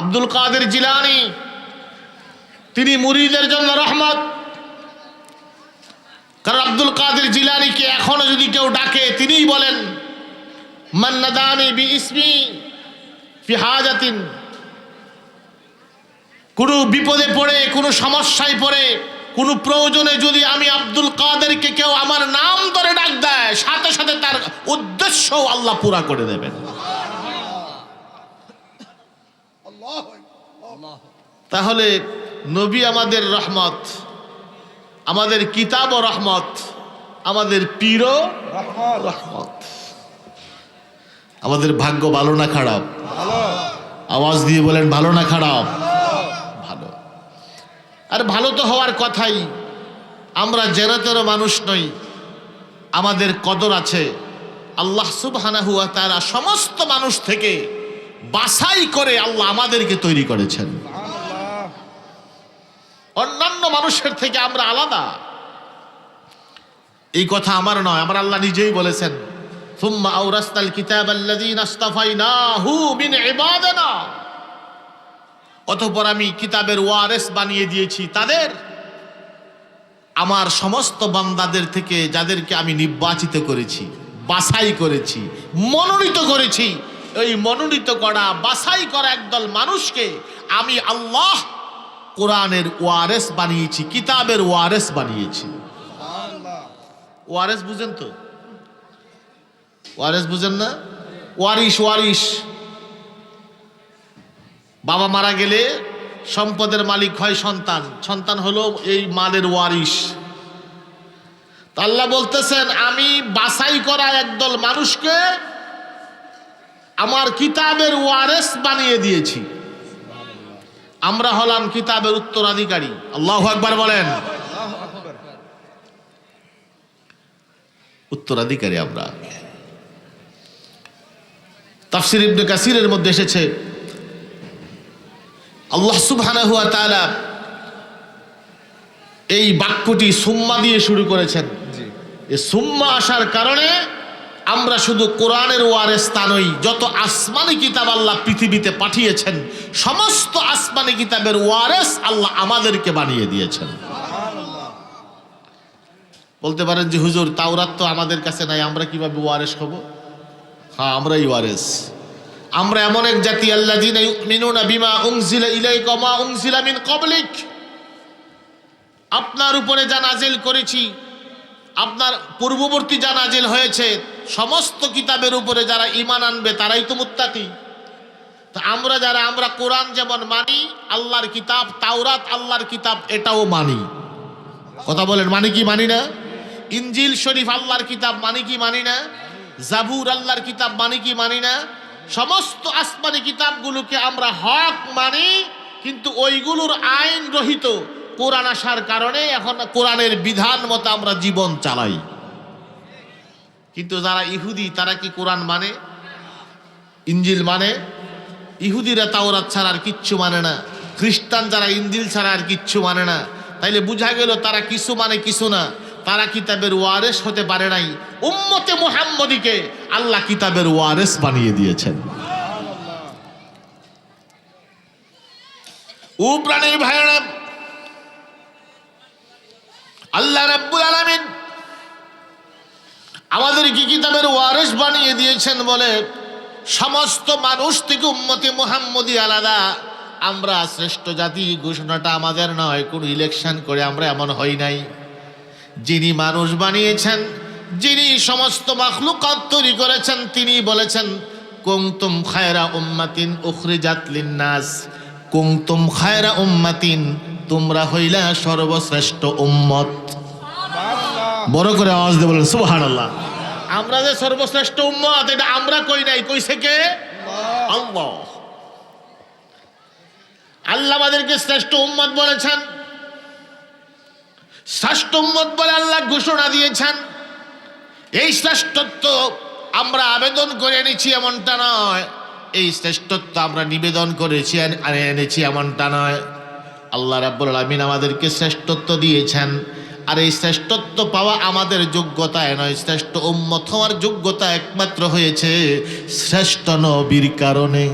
আব্দুল কাদের জিলানি, তিনি মুরিদের জন্য রহমত। কারণ আব্দুল কাদের জিলানিকে এখনও যদি কেউ ডাকে, তিনিই বলেন মান্নাদানি বি ইসমি ফি হাজাতিন। কোনো বিপদে পড়ে, কোনো সমস্যায় পড়ে, কোনো প্রয়োজনে যদি আমি আব্দুল কাদেরকে কেউ আমার নাম ধরে ডাক দেয়, সাথে সাথে তার উদ্দেশ্য আল্লাহ পুরা করে দেবেন। তাহলে নবী আমাদের রহমত আমাদের কিতাব ও রহমত আমাদের পীরও রহমত। আমাদের ভাগ্য ভালো না খারাপ? আওয়াজ দিয়ে বলেন ভালো না খারাপ? ভালো। আর ভালো তো হওয়ার কথাই আমরা জেনাতেরও মানুষ নই আমাদের কদর আছে। আল্লাহ সুবহানাহু ওয়া তাআলা সমস্ত মানুষ থেকে বাছাই করে আল্লাহ আমাদেরকে তৈরি করেছেন অন্যান্য মানুষের থেকে আমরা আলাদা এই কথা আমার নয় আমার আল্লাহ নিজেই বলেছেন ثم أورثنا الكتاب الذين اصطفيناه من عبادنا অতঃপর আমি কিতাবের ওয়ারেস বানিয়ে দিয়েছি তাদের আমার সমস্ত বান্দাদের থেকে যাদেরকে আমি নির্বাচিত করেছি বাছাই করেছি মনোনীত করেছি এই মনোনীত করা, বাছাই করা একদল মানুষকে আমি আল্লাহ কোরআনের ওয়ারেস বানিয়েছি, কিতাবের ওয়ারেস বানিয়েছি। ওয়ারেস বুঝেন তো? ওয়ারেস বুঝেন না? ওয়ারিশ ওয়ারিশ। বাবা মারা গেলে সম্পদের মালিক হয় সন্তান। সন্তান হলো এই মালের ওয়ারিশ। তো আল্লাহ বলতেছেন, আমি বাছাই করা একদল মানুষকে আমার কিতাবের ওয়ারেস বানিয়ে দিয়েছি। আমরা হলাম কিতাবের উত্তরাধিকারী। আল্লাহ একবার বলেন। উত্তরাধিকারী আমরা। তাফসির ইবনে কাসিরের মধ্যে এসেছে আল্লাহ সুবহানাহু ওয়া তাআলা এই বাক্যটি সুম্মা দিয়ে শুরু করেছেন। এই সুম্মা আসার কারণে আমরা শুধু কোরআনের ওয়ারেস তা নই, যত আসমানি কিতাব আল্লাহ পৃথিবীতে পাঠিয়েছেন, সমস্ত আসমানি কিতাবের ওয়ারেস আল্লাহ আমাদেরকে বানিয়ে দিয়েছেন। বলতে পারেন যে, হুজুর, তাওরাত তো আমাদের কাছে নাই, আমরা কীভাবে ওয়ারেস হব? হ্যাঁ আমরাই ওয়ারেস। আমরা এমন এক জাতি আল্লাহ মিনুনা বিমা উংজিলা ইলাইকা মা উংজিলা মিন কবলিক আপনার উপরে যা নাজিল করেছি, আপনার পূর্ববর্তী যা নাজিল হয়েছে সমস্ত কিতাবের উপরে যারা ঈমান আনবে, তারাই তো মুত্তাকি। তো আমরা যারা, আমরা কোরআন যেমন মানি, আল্লাহর কিতাব, তাওরাত আল্লাহর কিতাব, এটাও মানি। কথা বলেন, মানি কি, মানি না? ইঞ্জিল শরীফ আল্লাহর কিতাব, মানি কি, মানি না? জাবুর আল্লাহর কিতাব, মানি কি, মানি না? সমস্ত আসমানি কিতাবগুলোকে আমরা হক মানি, কিন্তু ওইগুলোর আইন রহিত কোরআন আসার কারণে এখন কোরআনের বিধান মতো আমরা জীবন চালাই। কিন্তু যারা ইহুদি, তারা কি কোরআন মানে? ইঞ্জিল মানে? ইহুদিরা তাওরাত ছাড়া আর কিচ্ছু মানে না। খ্রিস্টান যারা ইঞ্জিল ছাড়া আর কিচ্ছু মানে না। তাইলে বোঝা গেল তারা কিছু মানে কিছু না। তারা কিতাবের ওয়ারেস হতে পারে নাই। উম্মতে মুহাম্মদীকে আল্লাহ কিতাবের ওয়ারেস বানিয়ে দিয়েছেন। ও প্রাণীর ভাইরা আল্লাহ রাব্বুল আলামিন আমাদের কি কিতাবের ওয়ারেস বানিয়ে দিয়েছেন বলে? সমস্ত মানুষ থেকে উম্মতে মুহাম্মদী আলাদা। আমরা শ্রেষ্ঠ জাতি, ঘোষণাটা আমাদের নয়, কোনো ইলেকশন করে আমরা এমন হই নাই। যিনি মানুষ বানিয়েছেন, যিনি সমস্ত মাখলুকাত তৈরি করেছেন, তিনি বলেছেন কুমতুম খায়রা উম্মাতিন উখরিজাত লিন্নাস। কুমতুম খায়রা উম্মাতিন, তোমরা হইলা সর্বশ্রেষ্ঠ উম্মত। বড় করে আওয়াজ দিয়ে বলেন সুবহানাল্লাহ। আমরা যে সর্বশ্রেষ্ঠ উম্মত এটা আমরা কই নাই কইছে কে? আল্লাহ। আল্লাহ। আমাদেরকে শ্রেষ্ঠ উম্মত বলেছেন। শ্রেষ্ঠ উম্মত বলে আল্লাহ ঘোষণা দিয়েছেন। এই শ্রেষ্ঠত্ব আমরা আবেদন করে এনেছি এমনটা নয়। এই শ্রেষ্ঠত্ব আমরা নিবেদন করেছি আর এনেছি এমনটা নয়। আল্লাহ রাব্বুল আলামিন আমাদেরকে শ্রেষ্ঠত্ব দিয়েছেন। আর এই শ্রেষ্ঠত্ব পাওয়া আমাদের যোগ্যতায় নয়। শ্রেষ্ঠ উম্মত হওয়ার যোগ্যতা একমাত্র হয়েছে শ্রেষ্ঠ নবীর কারণে।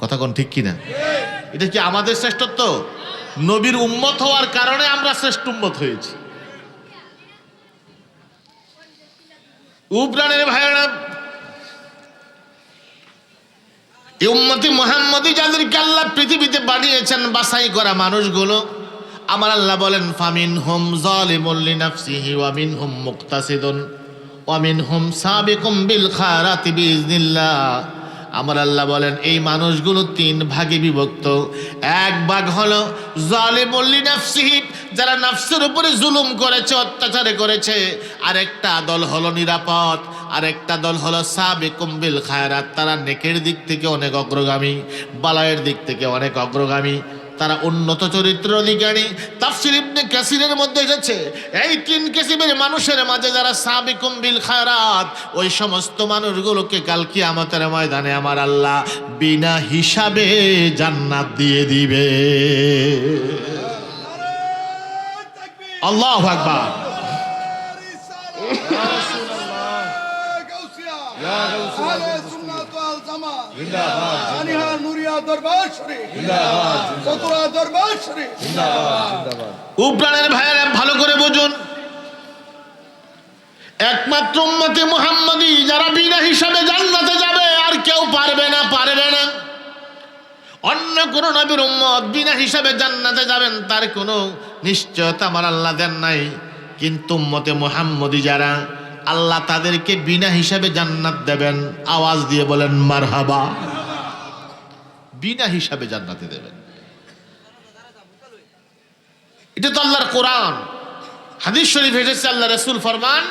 কথা কোন ঠিক কিনা? এটা কি আমাদের শ্রেষ্ঠত্ব? নবীর উম্মত হওয়ার কারণে আমরা শ্রেষ্ঠ উম্মত হয়েছি। উবরানের ভাইয়েরা, এই উম্মতি মোহাম্মদী যাদেরকে আল্লাহ পৃথিবীতে পাঠিয়েছেন বাসাই করা মানুষগুলো আমার আল্লাহ বলেন ফামিন হুম জালিমুল্লি নাফসিহি ওয়া মিন হুম মুক্তাসিদুন ওয়া মিন হুম সাবিকুম বিল খারাতি বিইজনিল্লাহ আমার আল্লাহ বলেন, এই মানুষগুলো তিন ভাগে বিভক্ত। এক ভাগ হলো জালিমুল্লি নাফসিহি যারা নাফসের উপরে জুলুম করেছে, অত্যাচারে করেছে। আরেকটা দল হলো নিরাপদ, আরেকটা দল হলো সাবেকুম বিল খায়রাত। তারা নেকের দিক থেকে অনেক অগ্রগামী বালায়ের দিক থেকে অনেক অগ্রগামী। তারা উন্নত চরিত্র অধিকারী। তাফসির ইবনে কাসিরের মধ্যে এসেছে। এই তিন কিসিমের মানুষের মাঝে যারা সাবিকুম বিল খায়রাত ওই সমস্ত মানুষগুলোকে কাল কিয়ামতের ময়দানে আমার আল্লাহ বিনা হিসাবে জান্নাত দিয়ে দিবে। আল্লাহু আকবার। উপরানের ভাইয়েরা ভালো করে বুঝুন। একমাত্র উম্মতে মুহাম্মাদি যারা বিনা হিসাবে জান্নাতে যাবে আর কেউ পারবে না পারবে না। অন্য কোন নবীর উম্মত বিনা হিসাবে জান্নাতে যাবেন তার কোনো নিশ্চয়তা আমার আল্লাহ দেন নাই। কিন্তু উম্মতে মুহাম্মদি যারা আল্লাহ তাদেরকে বিনা হিসাবে জান্নাত দেবেন। আওয়াজ দিয়ে বলেন মারহাবা। বিনা হিসাবে জান্নাতে দেবেন। এটা তো আল্লাহর কোরআন। হাদিস শরীফ এসেছে, আল্লাহ রসুল ফরমান,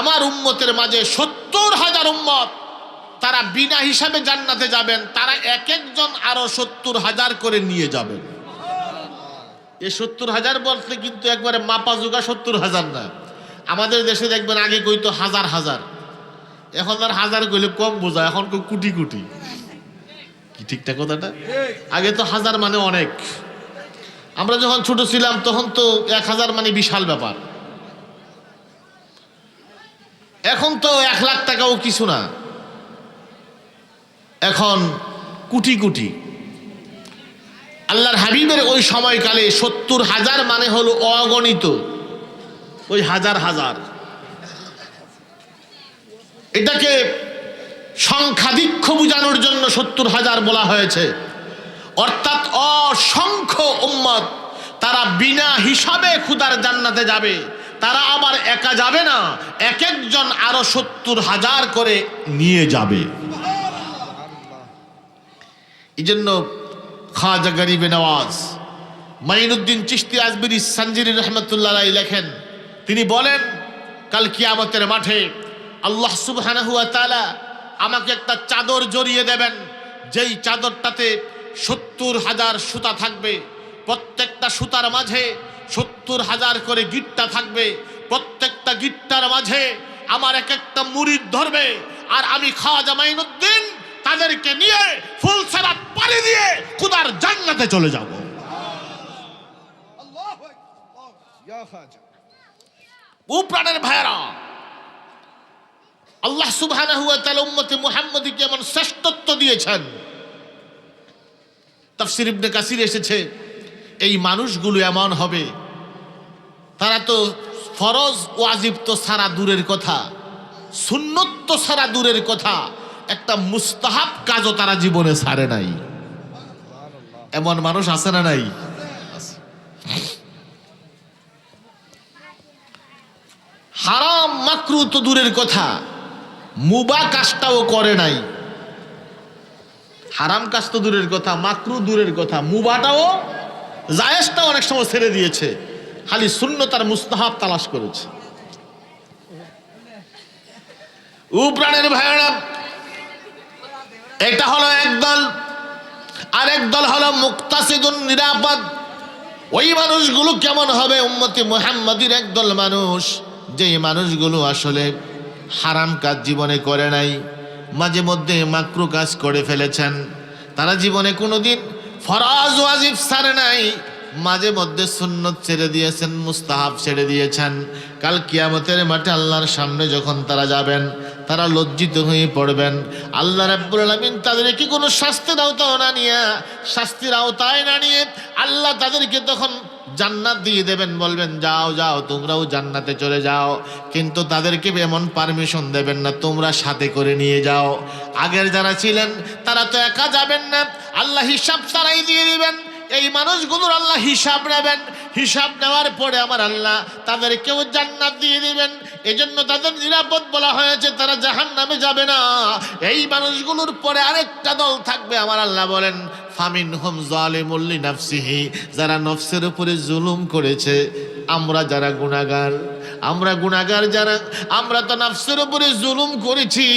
আমার উম্মতের মাঝে সত্তর হাজার উম্মত, তারা বিনা হিসাবে জান্নাতে যাবেন, তারা এক একজন আরও সত্তর হাজার করে নিয়ে যাবেন। এ সত্তর হাজার বলতে কিন্তু একবারে মাপা জোগা সত্তর হাজার না। আমাদের দেশে দেখবেন আগে কইতো হাজার হাজার। এখন আর হাজার কইলে কম বোঝা এখন কোটি কোটি। ঠিকঠাক কথাটা আগে তো হাজার মানে অনেক। আমরা যখন ছোট ছিলাম, তখন তো এক হাজার মানে বিশাল ব্যাপার। এখন তো এক লাখ টাকাও কিছু না। এখন কুটি কুটি। আল্লাহর হাবিবের ওই সময়কালে সত্তর হাজার মানে হলো অগণিত। ওই হাজার হাজার। এটাকে সংখ্যাধিক্ষ বোঝানোর জন্য সত্তর হাজার বলা হয়েছে। অর্থাৎ অসংখ্য উম্মত, তারা বিনা হিসাবে খুদার জান্নাতে যাবে। তারা আবার একা যাবে না, এক একজন আরও সত্তর হাজার করে নিয়ে যাবে। এই জন্য খাজা গরিবে নওয়াজ, মাইনুদ্দিন চিস্তি আজমিরি সঞ্জিরি রহমতুল্লাহ লেখেন, তিনি বলেন, কাল কিয়ামতের মাঠে আল্লাহ সুবহানাহু ওয়া তাআলা আমাকে একটা চাদর জড়িয়ে দেবেন। যেই চাদরটাতে সত্তর হাজার সুতা থাকবে প্রত্যেকটা সুতার মাঝে সত্তর হাজার করে গিট্টা থাকবে প্রত্যেকটা গিট্টার মাঝে আমার এক একটা মুড়িদ ধরবে আর আমি খাওয়া মাইনুদ্দিন তাদেরকে নিয়ে ফুল সারাত পাড়ি দিয়ে খুদার জান্নাতে চলে যাব। ও প্রাণের ভাইরা আল্লাহ সুবহানাহু ওয়া তাআলা উম্মতে মুহাম্মদীকে এমন শ্রেষ্ঠত্ব দিয়েছেন। তাফসির ইবনে কাসির এসেছে, এই মানুষগুলো এমন হবে। তারা তো ফরজ ওয়াজিব তো সারা দূরের কথা, সুন্নত তো সারা দূরের কথা, একটা মুস্তাহাব কাজও তারা জীবনে ছাড়ে নাই। এমন মানুষ আছে না নাই? হারাম, মাকরু তো দূরের কথা। মুবা কাজটাও করে নাই। হারাম কাজ তো দূরের কথা, মাকরু দূরের কথা, মুবাটাও জায়েজটাও অনেক সময় ছেড়ে দিয়েছে। খালি শূন্য তার মুস্তাহাব তালাশ করেছে। ও প্রাণের ভাইয়েরা, এটা হলো একদল আরেক দল হলো মুক্তাসিদুন নিরাপদ। ওই মানুষগুলো কেমন হবে? উম্মতি মুহাম্মাদির একদল মানুষ, যেই মানুষগুলো আসলে হারাম কাজ জীবনে করে নাই, মাঝে মধ্যে মাকরু কাজ করে ফেলেছেন। তারা জীবনে কোনোদিন ফরাজ ওয়াজিব সারে নাই, মাঝে মধ্যে সুন্নত ছেড়ে দিয়েছেন, মুস্তাহাব ছেড়ে দিয়েছেন। কাল কিয়ামতের মাঠে আল্লাহর সামনে যখন তারা যাবেন, তারা লজ্জিত হয়ে পড়বেন। আল্লাহ রাব্বুল আলামিন তাদেরকে কোনো শাস্তির আওতায় না নিয়ে, শাস্তির আওতায় না নিয়ে আল্লাহ তাদেরকে তখন জান্নাত দিয়ে দেবেন, বলবেন, যাও যাও, তোমরাও জান্নাতে চলে যাও। কিন্তু তাদেরকে এমন পারমিশন দেবেন না, তোমরা সাথে করে নিয়ে যাও। আগের যারা ছিলেন, তারা তো একা যাবেন না। আল্লাহ হিসাব তারাই দিয়ে দিবেন। এই মানুষগুলোর আল্লাহ হিসাব নেবেন। হিসাব নেওয়ার পরে আমার আল্লাহ তাদের কেউ জান্নাত দিয়ে দিবেন। এজন্য তাদের নিরাপদ বলা হয়েছে, তারা জাহান নামে যাবে না। এই মানুষগুলোর পরে আরেকটা দল থাকবে, আমার আল্লাহ বলেন ফামিন হোম জালিমুল্লি নাফসিহি যারা নফসের উপরে জুলুম করেছে, আমরা যারা গুণাগার আমরা গুণাগার যারা, আমরা তো নাফসের উপরে জুলুম করেছি।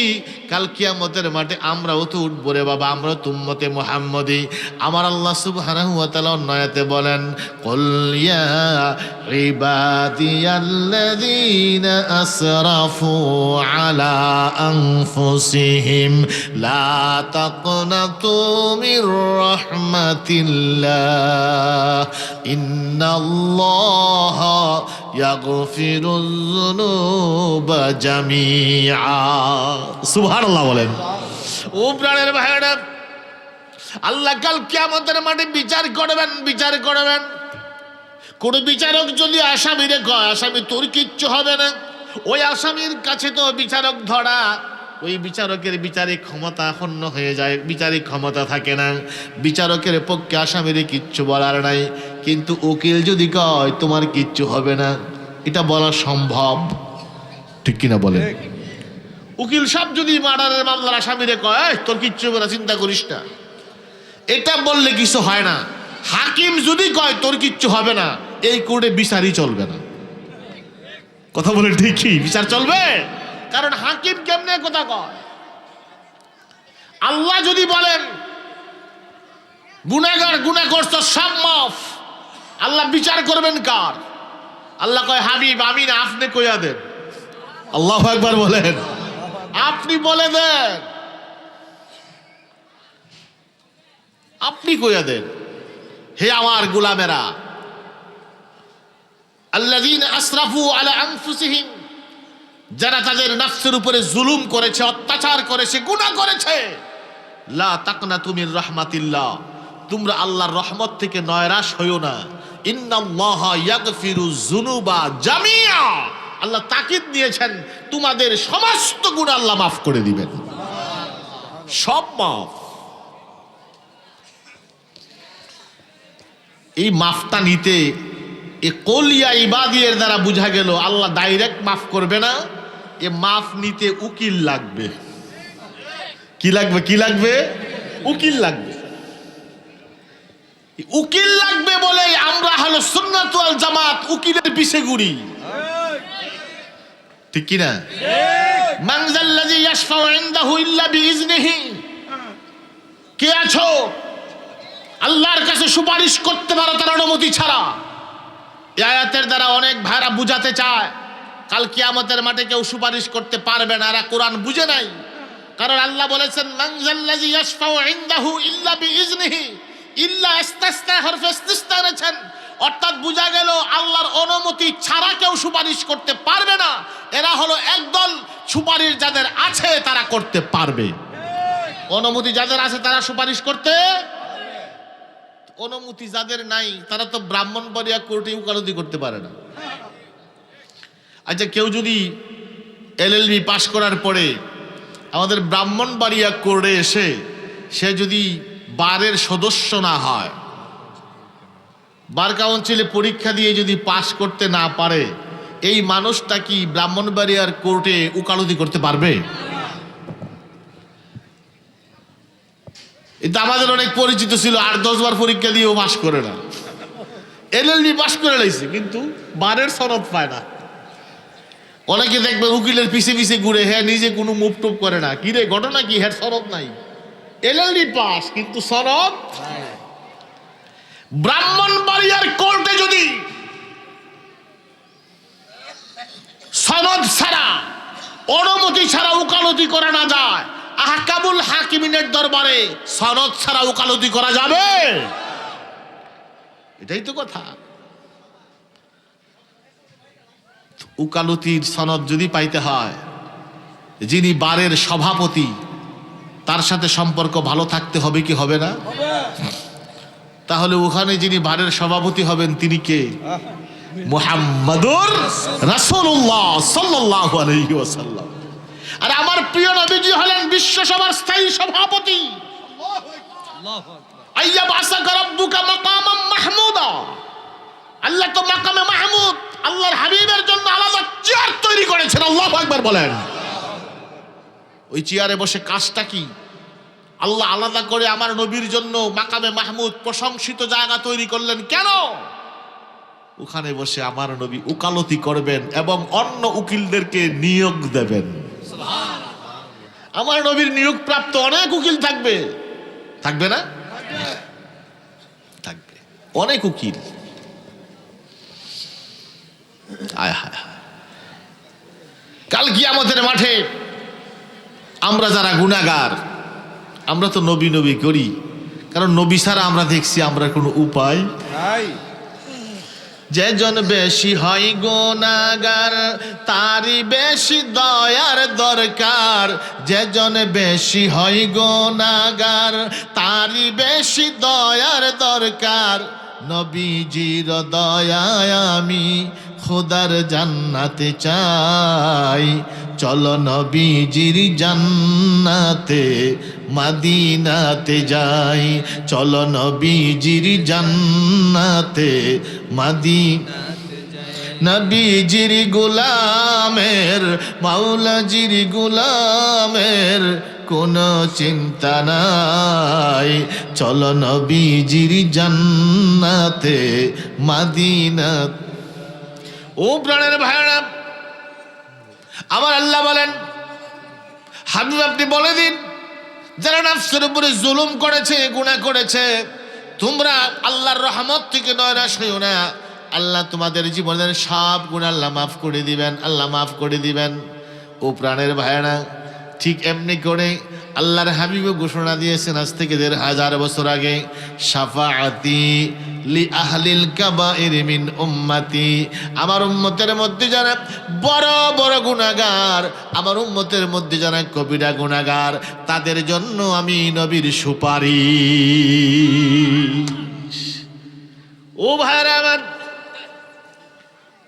কাল কিয়ামতের মাঠে আমরাও তো উঠবো রে বাবা আমরা তুম্মতে মোহাম্মদি। আমার আল্লাহ সুবহানাহু ওয়া তাআলা অন্যায়তে বলেন, কুল ইয়া আসরাফু আলা আনফুসিহিম, লা তাকনাতু মির রাহমাতিল্লাহ, ইন্নাল্লাহা সুবহানাল্লাহ বলেন। ও প্রাণের ভাইরা আল্লাহ কাল কিয়ামতের মাঠে বিচার করবেন বিচার করবেন। কোন বিচারক যদি আসামিরে কয়, আসামি তোর কিচ্ছু হবে না। ওই আসামির কাছে তো বিচারক ধরা, ওই বিচারকের বিচারিক ক্ষমতা ক্ষুণ্ণ হয়ে যায় বিচারিক ক্ষমতা থাকে না। বিচারকের পক্ষে আসামিরে কিচ্ছু বলার নাই। কিন্তু উকিল যদি কয় তোমার কিচ্ছু হবে না। এটা বলা সম্ভব। ঠিক কিনা বলেন? উকিল সব যদি মার্ডারের মামলার আসামিরে কয় "এই, তোর কিচ্ছু হবে না চিন্তা করিস না। এটা বললে কিছু হয় না। হাকিম যদি কয় তোর কিচ্ছু হবে না এই কোর্টে বিচারই চলবে না। কথা বলে ঠিকই বিচার চলবে? কারণ হাকিম কেমনে কথা কয়? আল্লাহ যদি বলেন গুনাগার গুনা করছ সব মাফ। আল্লাহ বিচার করবেন কার? আল্লাহ কয়, হাবিব, আমি না, আপনি কইয়া দেন। আল্লাহ একবার বলেন। আপনি বলে দেন। আপনি কইয়া দেন। হে আমার গোলামেরা, আল্লাযীনা আসরাফু আলা আনফুসিহিম, যারা তাদের নফসের উপরে জুলুম করেছে, অত্যাচার করেছে, গুনাহ করেছে, লা তাকনাতু মির রাহমাতিল্লাহ। তোমরা আল্লাহর রহমত থেকে নয়রাশ হইও না। জামিয়া। আল্লাহ তাকিদ দিয়েছেন, তোমাদের সমস্ত গুনাহ আল্লাহ মাফ করে দিবেন। সব মাফ। এই মাফটা নিতে এ কলিয়া ইবাদিয়ের দ্বারা বোঝা গেল, আল্লাহ ডাইরেক্ট মাফ করবে না, এ মাফ নিতে উকিল লাগবে। কি লাগবে কি লাগবে? উকিল লাগবে। উকিল লাগবে বলে আমরা হলো সুন্নাত ওয়াল জামাত, উকিলের পিছে ঘুরি। ঠিক কি না মানজাল্লাযী ইয়াশফাউ ইনদাহু ইল্লা বিইজনিহি কে আছো? আল্লাহর কাছে সুপারিশ করতে পারো তার অনুমতি ছাড়া। এই আয়াতের দ্বারা অনেক ভাইরা বুঝাতে চায়, কাল কিয়ামতের মাঠে কেউ সুপারিশ করতে পারবে না, এরা কোরআন বুঝে নাই। কারণ আল্লাহ বলেছেন মানজাল্লাযী ইয়াশফাউ ইনদাহু ইল্লা বিইজনিহি ইল্লা ইস্তাসনা হরফে ইস্তিসনা এনেছেন অর্থাৎ বোঝা গেল আল্লাহর অনুমতি ছাড়া কেউ সুপারিশ করতে পারবে না। এরা হলো একদল সুপারিশ যাদের আছে তারা করতে পারবে। অনুমতি যাদের আছে তারা সুপারিশ করতে অনুমতি যাদের নাই, তারা তো ব্রাহ্মণবাড়িয়া কোর্টে উকালতি করতে পারে না। আচ্ছা কেউ যদি এলএলবি পাশ করার পরে আমাদের ব্রাহ্মণবাড়িয়া কোর্টে এসে সে যদি বারের সদস্য না হয়। বার কাউন্সিলে পরীক্ষা দিয়ে যদি পাশ করতে না পারে, এই মানুষটা কি ব্রাহ্মণবাড়িয়ার কোর্টে উকালতি করতে পারবে? এটা আমাদের অনেক পরিচিত ছিল, আর দশবার পরীক্ষা দিয়েও পাশ করে না। এলএলবি পাশ করে লাইছে, কিন্তু বারের সনদ পায় না। অনেকে দেখবে উকিলের পিছে পিছে ঘুরে হ্যাঁ নিজে কোনো মুভ টুপ করে না। কি রে, ঘটনা কি? হ্যাঁ সনদ নাই। এলএলবি পাস, কিন্তু সনদ? ব্রাহ্মণ বাড়িয়ার কোর্টে যদি সনদ ছাড়া, অনুমতি ছাড়া উকালতি করা না যায় আহকাবুল হাকিমিনের দরবারে সনদ ছাড়া উকালতি করা যাবে? এটাই তো কথা। উকালতির সনদ যদি পাইতে হয়, যিনি বারের সভাপতি তার সাথে সম্পর্ক ভালো থাকতে হবে কি হবে না? তাহলে ওখানে যিনি বারের সভাপতি হবেন তিনি কে? মুহাম্মাদুর রাসূলুল্লাহ সাল্লাল্লাহু আলাইহি ওয়াসাল্লাম। আর আমার প্রিয় নবীজি হলেন বিশ্বসভার স্থায়ী সভাপতি। আল্লাহ তো মাকামে মাহমুদ, আল্লাহর হাবিবের জন্য আলাদা চেয়ার তৈরি করেছেন, আল্লাহু আকবার বলেন। ওই চেয়ারে বসে কাজটা কি? আল্লাহ আলাদা করে আমার নবীর জন্য মাকামে মাহমুদ প্রশংসিত জায়গা তৈরি করলেন। কেন? ওখানে বসে আমার নবী উকালতি করবেন এবং অন্য উকিলদেরকে নিয়োগ দেবেন। আমার নবীর নিয়োগ প্রাপ্ত অনেক উকিল থাকবে। থাকবে না? থাকবে। অনেক উকিল। কাল কি আমাদের মাঠে আমরা যারা গুণাগার আমরা তো নবী নবী করি। কারণ নবী ছাড়া আমরা দেখছি আমরা কোনো উপায় যেজন বেশি হয় গুণাগার তারই বেশি দয়ার দরকার। যেজন বেশি হয় গুণাগার তারই বেশি দয়ার দরকার। নবীজির দয়ায় আমি খোদার জান্নাতে চাই। চলো নবীজির জান্নাতে মাদিনাতে যাই। চলো নবীজির জান্নাতে মাদিনা নবীজির গুলামের, মাওলাজির গুলামের কোনো চিন্তা নাই। চলো নবীজির জান্নাতে মাদিনা ও প্রাণের ভাইরা আমার আল্লাহ বলেন, হাবিব আপনি বলে দিন যারা নাফসের উপরে জুলুম করেছে গুণা করেছে, তোমরা আল্লাহর রহমত থেকে নয়রাশ হইও না। আল্লাহ তোমাদের জীবনের সব গুণ আল্লাহ মাফ করে দিবেন, আল্লাহ মাফ করে দিবেন। ও প্রাণের ভাইরা ঠিক এমনি করে আল্লাহর হাবিবও ঘোষণা দিয়েছেন, আজ থেকে দেড় হাজার বছর আগে সাফাআতি লি আহলিল কাবাইর মিন উম্মতি। আমার উম্মতের মধ্যে যারা বড় বড় গুনাহগার, আমার উম্মতের মধ্যে যারা কবিরা গুনাহগার, তাদের জন্য আমি নবীর সুপারিশ। ও ভাইরা আমার,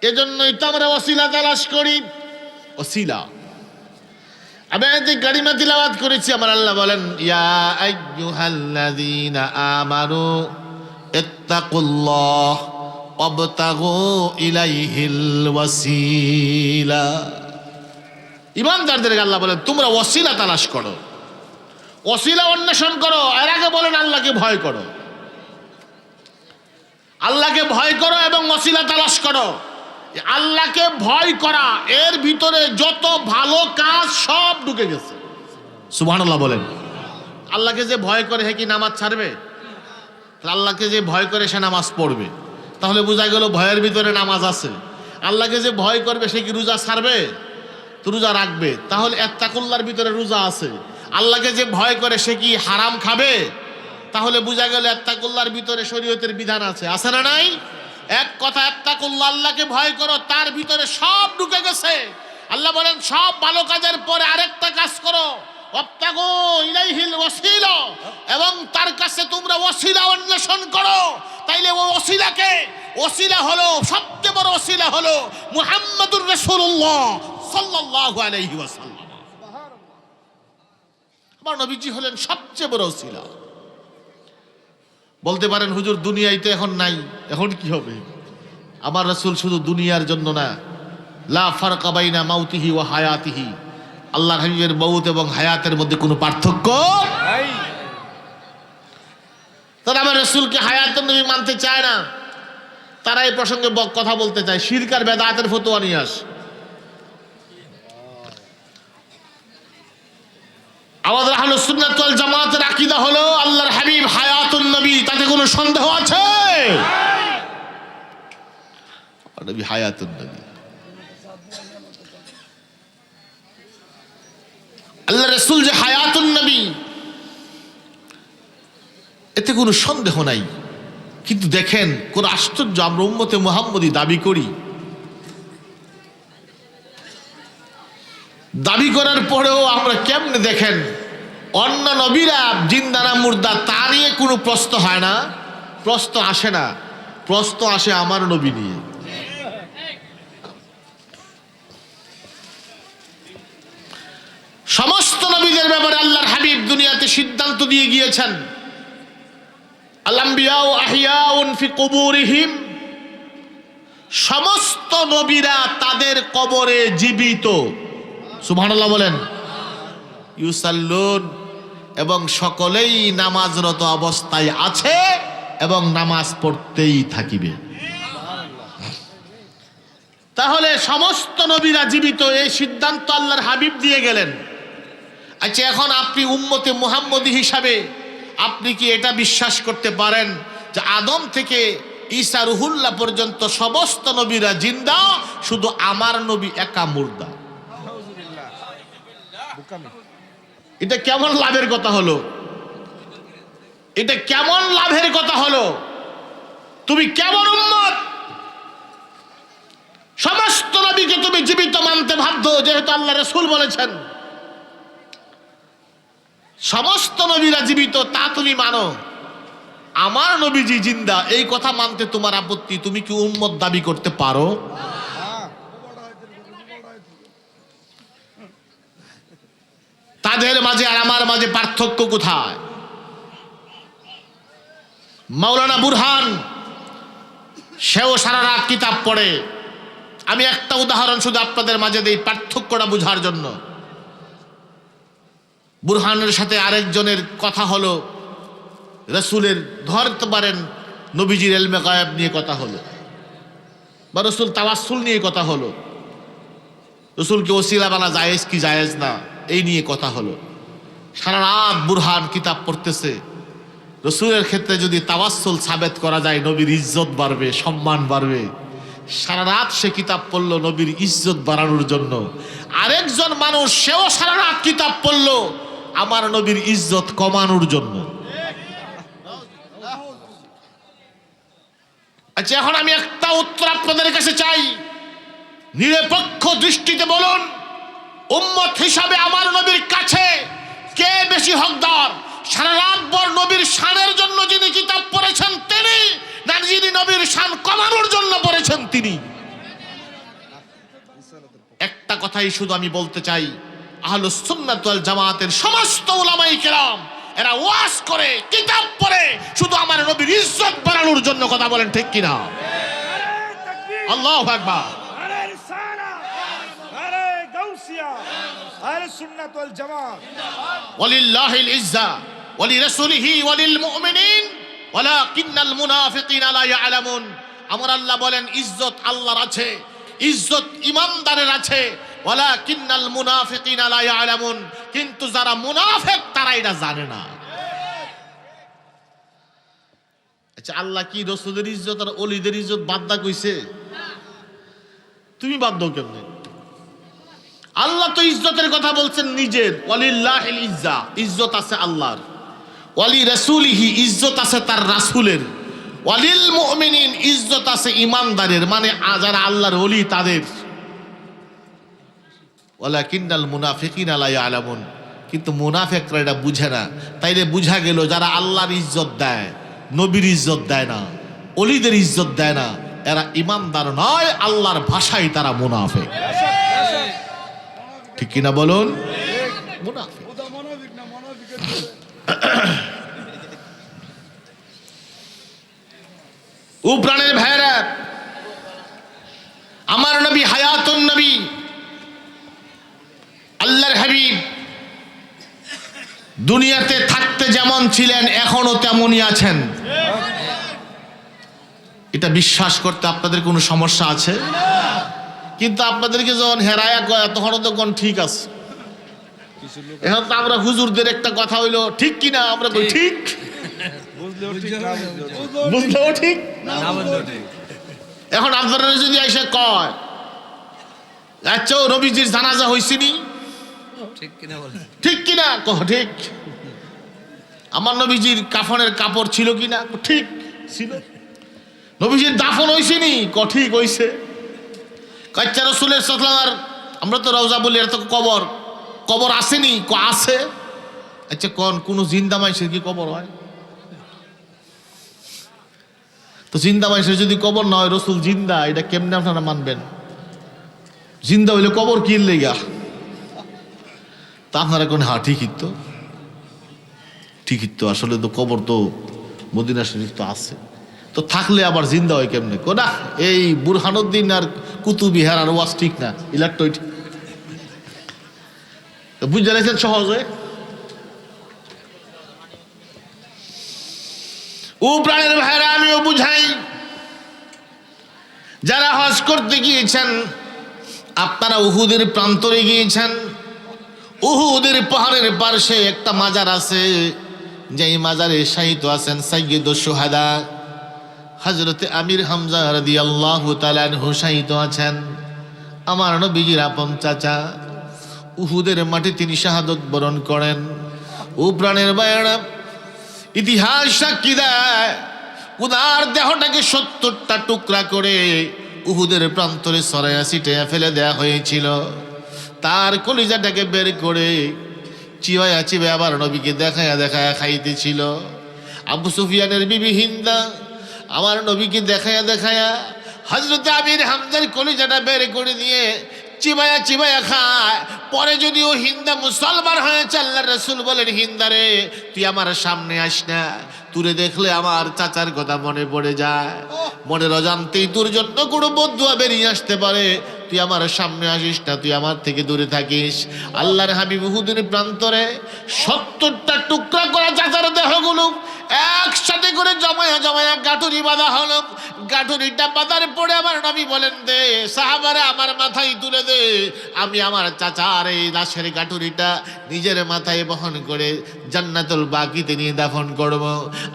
এজন্যই তো আমরা অসিলা তালাশ করি। অসিলা আমি আয়াতে কারিমা তিলাওয়াত করেছি, আমার আল্লাহ বলেন, ইয়া আমানু ইত্তাকুল্লাহ ওয়াবতাগু ইলাইহিল ওয়াসিলা। ইমানদারদেরকে আল্লাহ বলেন, তোমরা ওয়াসিলা তালাশ করো, ওয়াসিলা অন্বেষণ করো, এর আগে বলেন আল্লাহকে ভয় করো। আল্লাহকে ভয় করো এবং ওয়াসিলা তালাশ করো। আল্লাহকে ভয় করা, এর ভিতরে যত ভালো কাজ সব ঢুকে গেছে। সুবহানাল্লাহ বলেন। আল্লাহকে যে ভয় করে হে কি নামাজ ছাড়বে? আল্লাহকে যে ভয় করে সে নামাজ পড়বে। তাহলে বোঝা গেল ভয়ের ভিতরে নামাজ আছে। আল্লাহকে যে ভয় করবে, সে কি রোজা ছাড়বে? তো রোজা রাখবে। তাহলে এত্তাকুল্লার ভিতরে রোজা আছে। আল্লাহকে যে ভয় করে, সে কি হারাম খাবে? তাহলে বোঝা গেল এত্তাকুল্লার ভিতরে শরীয়তের বিধান আছে। আছে না নাই? এক কথা এত্তাকুল্লাহ আল্লাহকে ভয় করো, তার ভিতরে সব ঢুকে গেছে। আল্লাহ বলেন, সব ভালো কাজের পরে আরেকটা কাজ করো। এবং তার কাছে তোমরা ওয়াসিলা অন্বেষণ করো। তাইলে ওই ওসিলাকে ওসিলা হলো, সবচেয়ে বড় ওসিলা হলো মুহাম্মাদুর রাসূলুল্লাহ সাল্লাল্লাহু আলাইহি ওয়াসাল্লাম। আমার নবীজি হলেন সবচেয়ে বড় ওসিলা বলতে পারেন, হুজুর, দুনিয়ায় তো এখন নাই, এখন কি হবে? আমার রাসূল শুধু দুনিয়ার জন্য না, লা ফারকা বাইনা মাউতিহি ও হায়াতিহি। আল্লাহ হাবিবের মৌত এবং হায়াতের মধ্যে কোনো পার্থক্য তারা আমার রসুলকে হায়াতের নবী মানতে চায় না। তারা এই প্রসঙ্গে কথা বলতে চায়। শিরকার বেদাতের ফতোয়া নিয়ে আস। আমাদের আহলে সুন্নাত ওয়াল জামাতের আকীদা হলো আল্লাহর হাবিব হায়াতুন নবী, তাতে কোনো সন্দেহ আছে? নবী হায়াতুন নবী। আল্লাহ রসুল যে হায়াতুন নবী, এতে কোনো সন্দেহ নাই। কিন্তু দেখেন, কোন আশ্চর্য আমরা উম্মতে মোহাম্মদী দাবি করি দাবি করার পরেও আমরা কেমনে দেখেন? অন্য নবীরা জিন্দানা মুর্দা তা নিয়ে কোনো প্রশ্ন হয় না। প্রশ্ন আসে না। প্রশ্ন আসে আমার নবী নিয়ে। সমস্ত নবীদের ব্যাপারে আল্লাহর হাবিব দুনিয়াতে সিদ্ধান্ত দিয়ে গিয়েছেন। আলাম্বিয়াও আহিয়াউন ফি কুবুরিহিম। সমস্ত নবীরা তাদের কবরে জীবিত। সুবহানাল্লাহ বলেন। ইউসাল্লুন এবং সকলেই নামাজরত অবস্থায় আছে এবং নামাজ পড়তেই থাকিবে। তাহলে সমস্ত নবীরা জীবিত, এই সিদ্ধান্ত আল্লাহর হাবিব দিয়ে গেলেন। আচ্ছা এখন আপনি উম্মতে মুহাম্মদী হিসাবে আপনি কি এটা বিশ্বাস করতে পারেন যে আদম থেকে ঈসা রুহুল্লাহ পর্যন্ত সমস্ত নবীরা জিন্দা, শুধু আমার নবী একা মুর্দা? এটা কেমন লাভের কথা হলো? এটা কেমন লাভের কথা হলো? তুমি কেমন উম্মত? সমস্ত নবীকে তুমি জীবিত মানতে বাধ্য, যেহেতু আল্লাহ রসুল বলেছেন। সমস্ত নবীরা জীবিত, তা তুমি মানো। আমার নবীজি জিন্দা, এই কথা মানতে তোমার আপত্তি, তুমি কি উম্মত দাবি করতে পারো? তাদের মাঝে আর আমার মাঝে পার্থক্য কোথায়? মাওলানা বুরহান, সেও সারা রাত কিতাব পড়ে। আমি একটা উদাহরণ শুধু আপনাদের মাঝে দিই পার্থক্যটা বোঝার জন্য। বুরহানের সাথে আরেকজনের কথা হলো, রসুলের, ধরতে পারেন, নবীজির এলমে গায়েব নিয়ে কথা হলো। বা রসুল তাওয়াসুল নিয়ে কথা হলো। রসুলকে ওসিলা বানা জায়েজ কি জায়েজ না। এই নিয়ে কথা হলো। সারা রাত বুরহান কিতাব পড়তেছে। রসুলের ক্ষেত্রে যদি তাওয়াসুল সাবেত করা যায়, নবীর ইজ্জত বাড়বে, সম্মান বাড়বে। সারা রাত সে কিতাব পড়ল নবীর ইজ্জত বাড়ানোর জন্য। আরেকজন মানুষ, সেও সারা রাত কিতাব পড়ল আমার নবীর ইজ্জত কমানোর জন্য। আচ্ছা এখন আমি একটা উত্তর আপনাদের কাছে চাই। নিরপেক্ষ দৃষ্টিতে বলুন। উম্মত হিসাবে আমার নবীর কাছে কে বেশি হকদার? সারা রাত ভর নবীর শানের জন্য যিনি কিতাব পড়েছেন তিনি না যিনি নবীর শান কমানোর জন্য পড়েছেন তিনি? একটা কথাই শুধু আমি বলতে চাই আহলুস সুন্নাত ওয়াল জামাতের সমস্ত উলামাই কেরাম এরা ওয়াজ করে কিতাব পড়ে শুধু আমার নবীর ইজ্জত বাড়ানোর জন্য কথা বলেন ঠিক কিনা? আল্লাহু আকবার আরে রিসালা আরে আলিয়া আল্লাহ বলেন, ইজ্জত আল্লাহর আছে, ইজ্জত ইমানদারের আছে, ওয়ালাকিন্নাল মুনাফিকিনা লা কিন্তু যারা মুনাফিক, তারা এটা জানে না। আচ্ছা আল্লাহ কি রসুলের ইজ্জত আর অলিদের ইজ্জত বাদ্দা কইছে? তুমি বাধ্য কেমনে? আল্লাহ তো ইজ্জতের কথা বলছেন নিজের। ইজ্জা, ইজ্জত আছে আল্লাহর। ওয়ালি রাসূলিহি, ইজ্জত আছে তার রাসুলের। ওয়ালিল মুমিনিন, ইজ্জত আছে ইমানদারের মানে যারা আল্লাহর ওলি তাদের। ওয়ালাকিন্নাল মুনাফিকিনা লা ইয়ালামুন। কিন্তু মুনাফেকরা এটা বুঝে না। তাইলে বুঝা গেল যারা আল্লাহর ইজ্জত দেয়, নবীর ইজ্জত দেয় না অলিদের ইজ্জত দেয় না, এরা ইমানদার নয়, আল্লাহর ভাষায় তারা মুনাফিক। ঠিক কিনা বলুন? ও প্রাণের ভাইরা আমার নবী হায়াতুন নবী, আল্লাহর হাবিব, দুনিয়াতে থাকতে যেমন ছিলেন এখনও তেমনই আছেন। এটা বিশ্বাস করতে আপনাদের কোনো সমস্যা আছে? কিন্তু আপনাদেরকে যখন হেরায়া কয় তখন তখন ঠিক আছে। এখন তো আমরা হুজুরদের একটা কথা হইল ঠিক কিনা? আমরা কই ঠিক। বুঝলেও ঠিক এখন আপনারা যদি এসে কয় আচ্ছা রবিজির জানাজা হয়েছিনি ঠিক কিনা ঠিক কিনা? কহ ঠিক। আমার নবীজির কাফনের কাপড় ছিল কিনা? ঠিক ছিল। নবীজির দাফন হয়েছিনি ক ঠিক হইছে। কাচ্চা রসুলের সাথে আমরা তো রওজা বলি, এটা তো কবর। কবর আসেনি, ক আছে। আচ্ছা কোন কোন জিন্দা মানুষের কি কবর হয়? তো জিন্দা মানুষের যদি কবর না হয়, রসুল জিন্দা, এটা কেমনে আপনারা মানবেন? জিন্দা হইলে কবর কি লেগা? তা আপনারা কোন হ্যাঁ ঠিকই তো। ঠিকই তো, আসলে তো কবর তো মদিনা শরীফ তো আছে। তো থাকলে আবার জিন্দা হয় কেমনে? কোনা এই বুরহানুদ্দিন আর কুতুবিহার আর ওয়াজ ঠিক না তো বুঝতে পারছেন সহজে ও প্রাণের ভাইরা, আমিও বুঝাই। যারা হজ করতে গিয়েছেন, আপনারা উহুদের প্রান্তরে গিয়েছেন। উহুদের পাহাড়ের পার্শ্বে একটা মাজার আছে, যেই মাজারে শাহিত আছেন সাইয়দ সোহাদা হজরতে আমির হামজা রাদি আল্লাহ তালানহু শাহিত আছেন। আমার নবীজির আপন চাচা। উহুদের মাঠে তিনি শাহাদত বরণ করেন। ও প্রাণের বায়না, ইতিহাস সাক্ষী দেয়, উদার দেহটাকে সত্তরটা টুকরা করে উহুদের প্রান্তরে সরাইয়া সিটাইয়া ফেলে দেয়া হয়েছিল। তার কলিজাটাকে বের করে চিবাইয়া চিবে আবার নবীকে দেখায়া দেখায়া খাইতেছিল। আবু সুফিয়ানের বিবি হিন্দা আমার নবীকে দেখায়া দেখায়া হজরত আমির হামজার কলিজাটা বের করে দিয়ে চিবায়া চিবায়া খায়। পরে যদি ও হিন্দা মুসলমান হয়েছে আল্লাহ রসুল বলেন হিন্দারে তুই আমার সামনে আস না। তুরে দেখলে আমার চাচার কথা মনে পড়ে যায়। মনের অজান্তেই তোর জন্য কোনো বন্ধুয়া বেরিয়ে আসতে পারে। তুই আমার সামনে আসিস না, তুই আমার থেকে দূরে থাকিস। আল্লাহর হাবিব হুদের প্রান্তরে সত্তরটা টুকরা করা চাচার দেহগুলো একসাথে করে জমায়া জমায়া গাঠুরি বাঁধা হলো। গাঠুরিটা বাঁধার পরে আমার নবী বলেন দে সাহাবারে আমার মাথায় তুলে দে। আমি আমার চাচার এই লাশের গাঠুরিটা নিজের মাথায় বহন করে জান্নাতুল বাকিতে নিয়ে দাফন করব।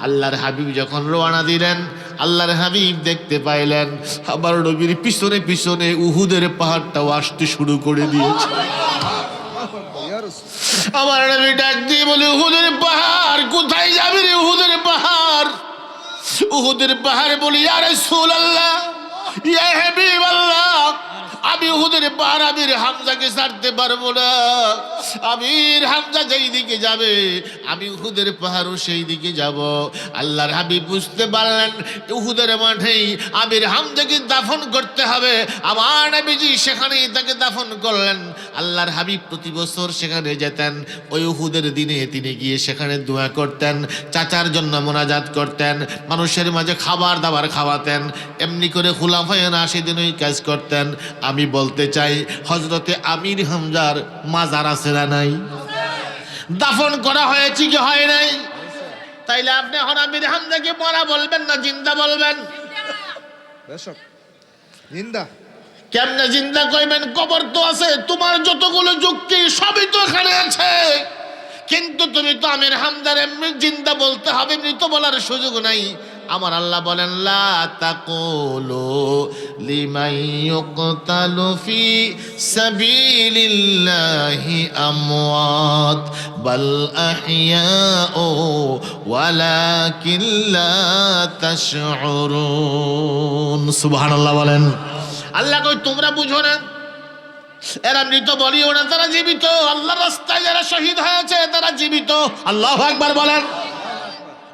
আল্লাহর হাবিব যখন রোয়ানা দিলেন আল্লাহর হাবিব দেখতে পাইলেন আমার নবীর পিছনে পিছনে উহুদের পাহাড়টাও আসতে শুরু করে দিয়েছে। আমার নবী ডাক দিয়ে বলে উহুদের পাহাড় কোথায় যাবি রে উহুদের বাহারে বলি আর সুল আল্লাহ ইয়া হাবিবাল্লাহ আমি উহুদের পাহাড় আমির হামজাকে ছাড়তে পারব না। আমির হামজা যেই দিকে যাবে, আমি উহুদের পাহাড়ও সেই দিকে যাব। আল্লাহর হাবিব বুঝতে পারলেন উহুদের মাঠেই আমির হামজাকে দাফন করতে হবে। আমার নবীজি সেখানেই তাকে দাফন করলেন। আল্লাহর হাবিব প্রতি বছর সেখানে যেতেন। ওই উহুদের দিনে তিনি গিয়ে সেখানে দোয়া করতেন, চাচার জন্য মোনাজাত করতেন, মানুষের মাঝে খাবার দাবার খাওয়াতেন, এমনি করে খুলাফায় না সেদিন ওই কাজ করতেন। আমি বলতে চাই হজরতে আমির হামজার মাজার আছে না নাই? দাফন করা হয়েছে কি হয় নাই? তাইলে আপনি এখন আমির হামজাকে মরা বলবেন না জিন্দা বলবেন? নিন্দা কেমনে জিন্দা কইবেন? কবর তো আছে তোমার যতগুলো যুক্তি সবই তো এখানে আছে। কিন্তু তুমি তো আমির হামদার এমনি জিন্দা বলতে হবে মৃত বলার সুযোগ নাই। আমার আল্লাহ বলেন, লা তাকুলু লিমান ইউকতালু বলেন। আল্লাহ কই তোমরা বুঝো না, এরা মৃত বলিও না, তারা জীবিত। আল্লাহ রাস্তায় যারা শহীদ হয়েছে, তারা জীবিত। আল্লাহ একবার বলেন।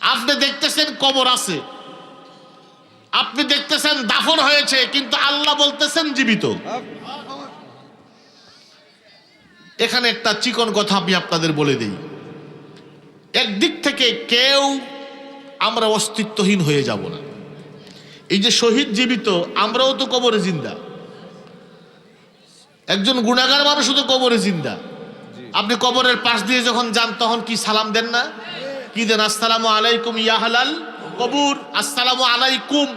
আপনি দেখতেছেন কবর আছে। আপনি দেখতেছেন দাফন হয়েছে, কিন্তু আল্লাহ বলতেছেন জীবিত। এখানে একটা চিকন কথা আমি আপনাদের বলে দিই। একদিক থেকে কেউ আমরা অস্তিত্বহীন হয়ে যাব না। এই যে শহীদ জীবিত, আমরাও তো কবরে জিন্দা। একজন গুণাগার মানুষও তো কবরে জিন্দা। আপনি কবরের পাশ দিয়ে যখন যান, তখন কি সালাম দেন না? কি দেন? আসসালামু আলাইকুম ইয়াহালাল কবুর। আসসালামু আলাইকুম।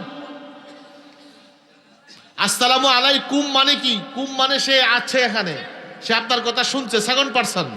আসসালামু আলাইকুম মানে কি? কুম মানে সে আছে এখানে। সে আপনার কথা শুনছে সেকেন্ড পার্সন